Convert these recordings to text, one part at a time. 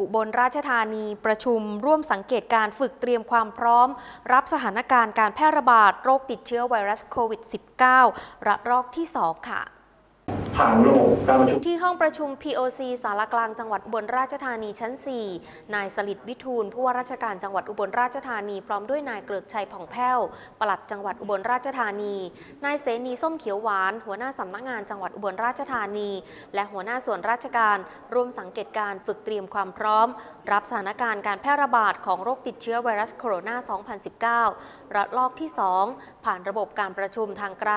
อุบลราชธานีประชุมร่วมสังเกตการฝึกเตรียมความพร้อม รับสถานการณ์การแพร่ระบาดโรคติดเชื้อไวรัสโควิด -19 ระลอกที่ 2 ค่ะ ผังระบบการประชุมที่ห้องประชุม POC สารกลางจังหวัดอุบลราชธานีชั้น 4 นายสลิดวิทูลผู้ว่าราชการจังหวัดอุบลราชธานี พร้อมด้วยนายเกลือกชัยผ่องแผ้วปลัดจังหวัดอุบลราชธานี นายเสนีส้มเขียวหวาน หัวหน้าสำนักงานจังหวัดอุบลราชธานี และหัวหน้าส่วนราชการร่วมสังเกตการฝึกเตรียมความพร้อม รับสถานการณ์การแพร่ระบาดของโรคติดเชื้อไวรัสโคโรนา 2019 ระลอกที่ 2 ผ่านระบบการประชุมทางไกล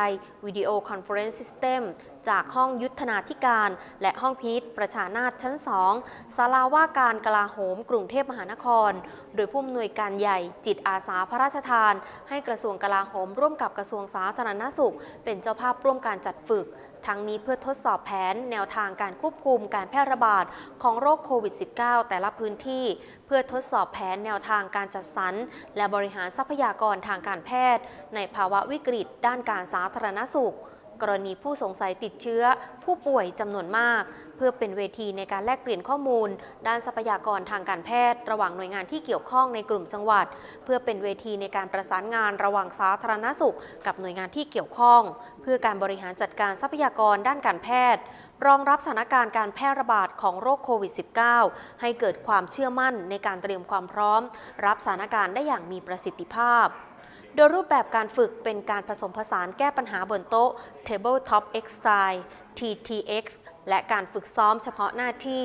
วิดีโอคอนเฟอเรนซ์ซิสเต็มจากห้ององยุทธนาธิการ และห้องพินิษประชานาถชั้น2ศาลาว่าการกลาโหมกรุงเทพมหานคร โดยผู้อำนวยการใหญ่จิตอาสาพระราชทาน ให้กระทรวงกลาโหม ร่วมกับกระทรวงสาธารณสุข เป็นเจ้าภาพร่วมการจัดฝึก ทั้งนี้เพื่อทดสอบแผนแนวทางการควบคุมการแพร่ระบาดของโรคโควิด -19 แต่ละพื้นที่ เพื่อทดสอบแผนแนวทางการจัดสรรและบริหารทรัพยากรทางการแพทย์ ในภาวะวิกฤตด้านการสาธารณสุข กรณีผู้สงสัยติดเชื้อ ผู้ป่วยจำนวนมาก เพื่อเป็นเวทีในการแลกเปลี่ยนข้อมูล ด้านทรัพยากรทางการแพทย์ ระหว่างหน่วยงานที่เกี่ยวข้องในกลุ่มจังหวัด เพื่อเป็นเวทีในการประสานงานระหว่างสาธารณสุข กับหน่วยงานที่เกี่ยวข้อง เพื่อการบริหารจัดการทรัพยากรด้านการแพทย์ รองรับสถานการณ์การแพร่ระบาดของโรคโควิด -19 ให้เกิดความเชื่อมั่นในการเตรียมความพร้อม รับสถานการณ์ได้อย่างมีประสิทธิภาพ โดยรูปแบบการฝึกเป็นการผสมผสานแก้ปัญหาบนโต๊ะ Tabletop Exercise TTX และการฝึกซ้อมเฉพาะหน้าที่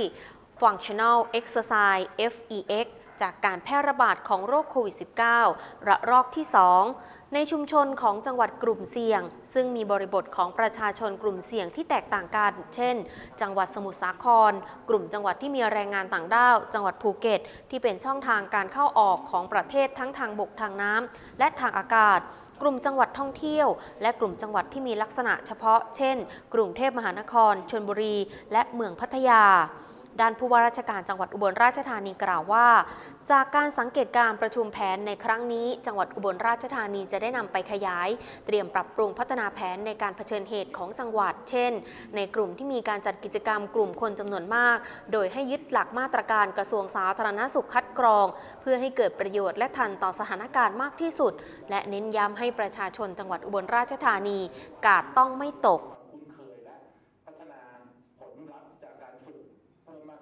Functional Exercise FEX จากการแพร่ระบาดของโรคโควิด -19 ระลอกที่ 2 ในชุมชนของจังหวัดกลุ่มเสี่ยง ซึ่งมีบริบทของประชาชนกลุ่มเสี่ยงที่แตกต่างกัน เช่น จังหวัดสมุทรสาคร กลุ่มจังหวัดที่มีแรงงานต่างด้าว จังหวัดภูเก็ต ที่เป็นช่องทางการเข้าออกของประเทศทั้งทางบกทางน้ำและทางอากาศกลุ่มจังหวัดท่องเที่ยว และกลุ่มจังหวัดที่มีลักษณะเฉพาะ เช่น กรุงเทพมหานคร ชลบุรี และเมืองพัทยา ด้านผู้ว่าราชการจังหวัดอุบลราชธานีกล่าวว่า จากการสังเกตการประชุมแผนในครั้งนี้ จังหวัดอุบลราชธานีจะได้นำไปขยาย เตรียมปรับปรุงพัฒนาแผนในการเผชิญเหตุของจังหวัด เช่น ในกลุ่มที่มีการจัดกิจกรรมกลุ่มคนจำนวนมาก โดยให้ยึดหลักมาตรการกระทรวงสาธารณสุขคัดกรอง เพื่อให้เกิดประโยชน์และทันต่อสถานการณ์มากที่สุด และเน้นย้ำให้ประชาชนจังหวัดอุบลราชธานี กาดต้องไม่ตก